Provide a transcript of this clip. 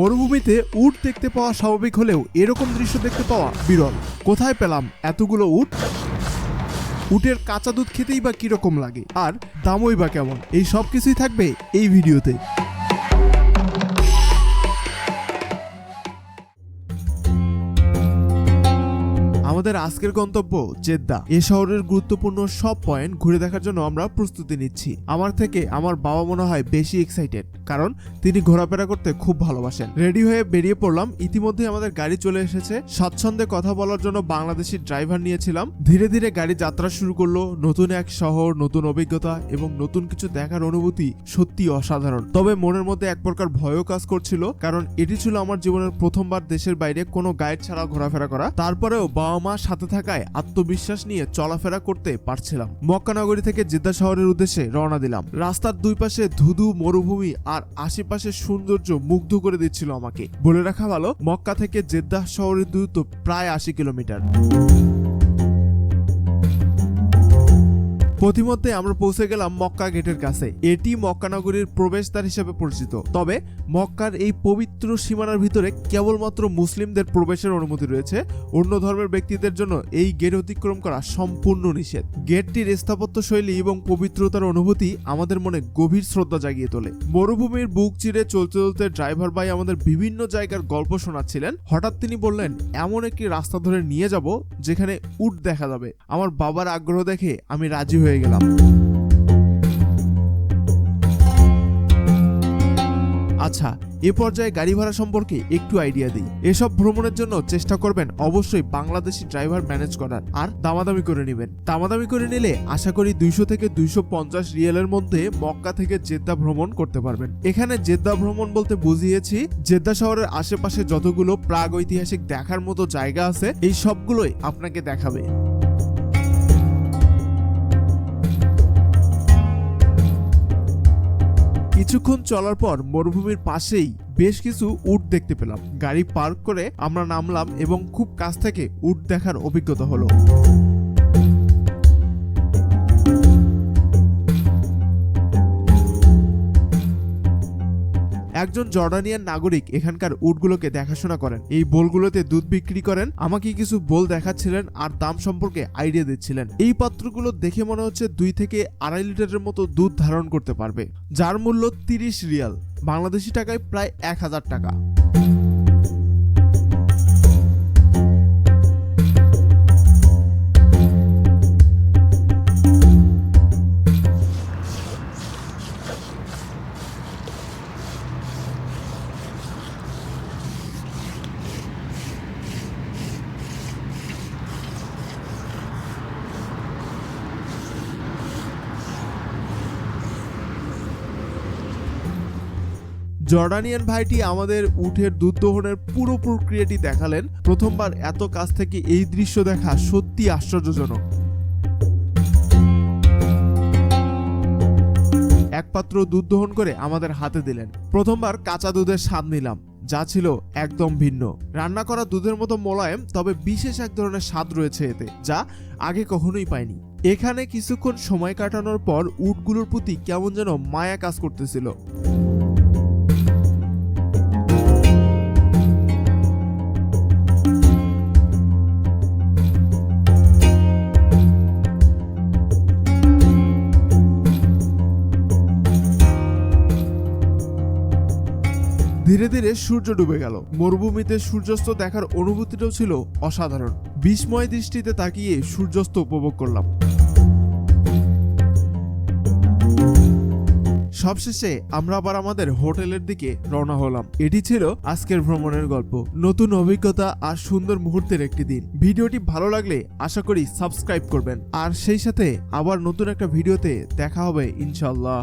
মরুভূমিতে উট দেখতে পাওয়া স্বাভাবিক হলেও এরকম দৃশ্য দেখতে পাওয়া বিরল। কোথায় পেলাম এতগুলো উট? উটের কাঁচা দুধ খেতেই বা কীরকম লাগে? আর দামই বা কেমন? এই সব কিছুই থাকবে এই ভিডিওতে। আমাদের আজকের গন্তব্য জেদ্দা। এ শহরের গুরুত্বপূর্ণ সব পয়েন্ট ঘুরে দেখার জন্য আমরা প্রস্তুতি নিচ্ছি। আমার থেকে আমার বাবা মনে হয় বেশি এক্সাইটেড কারণ তিনি ঘোরাফেরা করতে খুব ভালোবাসেন। রেডি হয়ে বেরিয়ে পড়লাম। ইতিমধ্যে আমাদের গাড়ি চলে এসেছে। স্বাচ্ছন্দ্যে কথা বলার জন্য বাংলাদেশি ড্রাইভার নিয়েছিলাম। ধীরে ধীরে গাড়ি যাত্রা শুরু করল। নতুন এক শহর, নতুন অভিজ্ঞতা এবং নতুন কিছু দেখার অনুভূতি সত্যি অসাধারণ। তবে মনের মধ্যে এক প্রকার ভয়ও কাজ করছিল, কারণ এটি ছিল আমার জীবনের প্রথমবার দেশের বাইরে কোনো গাইড ছাড়া ঘোরাফেরা করা। তারপরেও বাবা মা সাথে থাকায় আত্মবিশ্বাস নিয়ে চলাফেরা করতে পারছিলাম। মক্কা নগরী থেকে জেদ্দা শহরের উদ্দেশ্যে রওনা দিলাম। রাস্তার দুই পাশে ধুধু, মরুভূমি আর আশেপাশের সৌন্দর্য মুগ্ধ করে দিচ্ছিল আমাকে। বলে রাখা ভালো, মক্কা থেকে জেদ্দা শহরের দূরত্ব প্রায় আশি কিলোমিটার। পথিমধ্যে আমরা পৌঁছে গেলাম মক্কা গেটের কাছে। এটি মক্কা নগরীর প্রবেশদ্বার হিসেবে পরিচিত। তবে মক্কার এই পবিত্র সীমানার ভিতরে কেবলমাত্র মুসলিমদের প্রবেশের অনুমতি রয়েছে। অন্য ধর্মের ব্যক্তিদের জন্য এই গেট অতিক্রম করা সম্পূর্ণ নিষেধ। গেটটির স্থাপত্য শৈলী এবং পবিত্রতার অনুভূতি আমাদের মনে গভীর শ্রদ্ধা জাগিয়ে তোলে। মরুভূমির বুক চিরে চলতে চলতে ড্রাইভার ভাই আমাদের বিভিন্ন জায়গার গল্প শোনাচ্ছিলেন। হঠাৎ তিনি বললেন, এমন একটি রাস্তা ধরে নিয়ে যাব, যেখানে উট দেখা যাবে। আমার বাবার আগ্রহ দেখে আমি রাজি হয়ে গেলাম। আচ্ছা এ পর্যায়ে গাড়ি ভাড়া সম্পর্কে একটু আইডিয়া দিই। এসব ভ্রমণের জন্য চেষ্টা করবেন অবশ্যই বাংলাদেশি ড্রাইভার ম্যানেজ করার। আর দামাদামি করে নেবেন। দামাদামি করে নিলে আশা করি দুইশো থেকে দুইশো পঞ্চাশ রিয়েলের মধ্যে মক্কা থেকে জেদ্দা ভ্রমণ করতে পারবেন। এখানে জেদ্দা ভ্রমণ বলতে বুঝিয়েছি, জেদ্দা শহরের আশেপাশে যতগুলো প্রাগ ঐতিহাসিক দেখার মতো জায়গা আছে, এই সবগুলোই আপনাকে দেখাবে। কিছুক্ষণ চলার পর মরুভূমির পাশেই বেশ কিছু উট দেখতে পেলাম। গাড়ি পার্ক করে আমরা নামলাম এবং খুব কাছ থেকে উট দেখার অভিজ্ঞতা হলো। একজন জর্ডানিয়ান নাগরিক এখানকার উটগুলোকে দেখাশোনা করেন। এই বোলগুলোতে দুধ বিক্রি করেন, আমাকে কিছু বোল দেখাচ্ছিলেন আর দাম সম্পর্কে আইডিয়া দিচ্ছিলেন। এই পাত্রগুলো দেখে মনে হচ্ছে দুই থেকে আড়াই লিটারের মতো দুধ ধারণ করতে পারবে, যার মূল্য তিরিশ রিয়াল, বাংলাদেশি টাকায় প্রায় এক হাজার টাকা। জর্ডানিয়ান ভাইটি আমাদের উঠের দুধ দোহনের পুরো প্রক্রিয়াটি দেখালেন। প্রথমবার এত কাছ থেকে এই দৃশ্য দেখা সত্যি আশ্চর্যজনক। এক পাত্র দুধ দোহন করে আমাদের হাতে দিলেন। প্রথমবার কাঁচা দুধের স্বাদ নিলাম, যা ছিল একদম ভিন্ন। রান্না করা দুধের মতো মোলায়েম, তবে বিশেষ এক ধরনের স্বাদ রয়েছে এতে, যা আগে কখনোই পাইনি। এখানে কিছুক্ষণ সময় কাটানোর পর উটগুলোর প্রতি কেমন যেন মায়া কাজ করতেছিল। ধীরে ধীরে সূর্য ডুবে গেল। মরুভূমিতে সূর্যাস্ত দেখার অনুভূতিটাও ছিল অসাধারণ। বিস্ময় দৃষ্টিতে তাকিয়ে সূর্যাস্ত উপভোগ করলাম। সবশেষে আমরা আবার আমাদের হোটেলের দিকে রওনা হলাম। এটি ছিল আজকের ভ্রমণের গল্প। নতুন অভিজ্ঞতা আর সুন্দর মুহূর্তের একটি দিন। ভিডিওটি ভালো লাগলে আশা করি সাবস্ক্রাইব করবেন। আর সেই সাথে আবার নতুন একটা ভিডিওতে দেখা হবে ইনশাল্লাহ